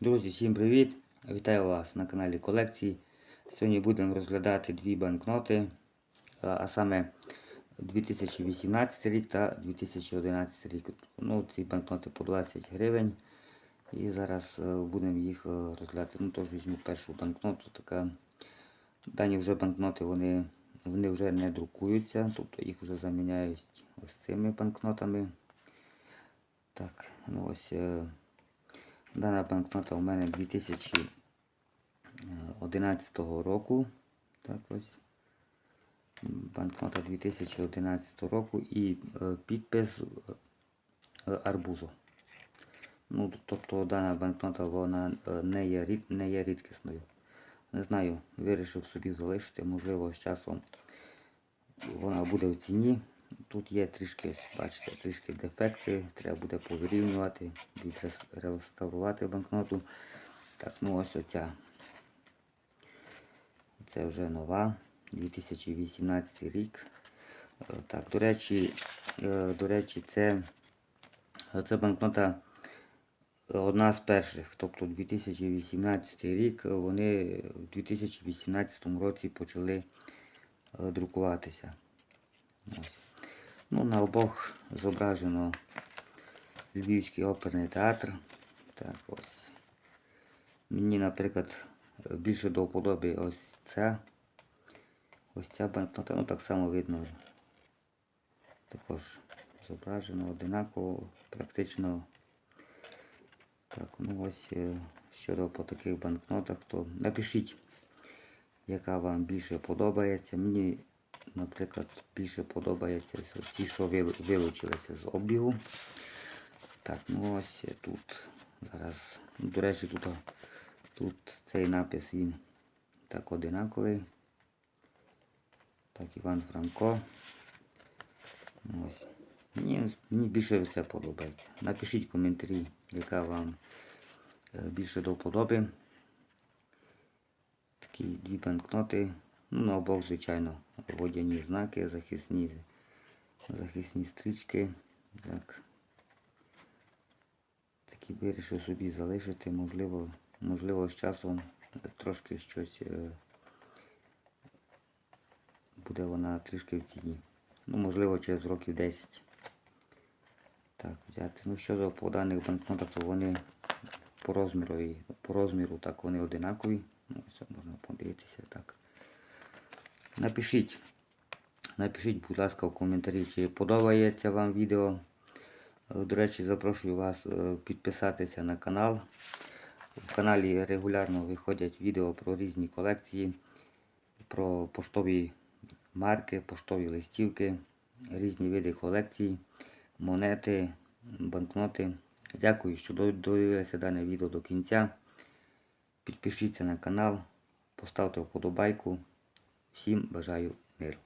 Друзі, всім привіт! Вітаю вас на каналі колекції. Сьогодні будемо розглядати дві банкноти, а саме 2018 рік та 2011 рік. Ну, Ці банкноти по 20 гривень. І зараз е, будемо їх е, розглядати. Ну, тож візьму першу банкноту. Така. Дані вже банкноти вони, вони вже не друкуються, тобто їх вже заміняють ось цими банкнотами. Так, ну ось. Е, Дана банкнота у мене 2011 року. Так ось. Банкнота 2011 року і е, підпис е, арбузу. Ну, тобто дана банкнота вона е, не є, рід- не є рідкісною. Не знаю, вирішив собі залишити, можливо, з часом вона буде в ціні. Тут є трішки, бачите, трішки дефекти, треба буде повирівнювати, відреставрувати банкноту. Так, ну ось оця. Це вже нова, 2018 рік. Е, Так, до речі, е, до речі, це, це банкнота одна з перших, тобто 2018 рік, вони в 2018 році почали е, друкуватися. Ось. Ну, на обох зображено Львівський оперний театр. Так, ось. Мені, наприклад, більше до вподоби ось ця. Ось ця банкнота, ну так само видно. Також зображено одинаково, практично. Так, ну ось е, щодо по таких банкнотах, то напишіть, яка вам більше подобається. Мені наприклад, більше подобається ті, що вилучилися з обігу. Так, ну ось тут зараз. До речі, тут, тут цей напис він так одинаковий. Так, Іван Франко. Ну, Ось. Мені, мені більше це подобається. Напишіть коментарі, яка вам е, більше до вподоби. Такі дві банкноти. Ну, на обох, звичайно, водяні знаки, захисні, захисні стрічки. Так. Такі вирішив собі залишити, можливо, можливо, з часом трошки щось е, буде вона трішки в ціні. Ну, можливо, через років 10. Так, взяти. Ну, щодо по даних банкнотах, то вони по розміру, по розміру так вони одинакові. Ну, можна подивитися так. Напишіть, напишіть, будь ласка, в коментарі, чи подобається вам відео. Е, До речі, запрошую вас е, підписатися на канал. В каналі регулярно виходять відео про різні колекції, про поштові марки, поштові листівки, різні види колекцій, монети, банкноти. Дякую, що додивилися дане відео до кінця. Підпишіться на канал, поставте вподобайку. Всім бажаю миру.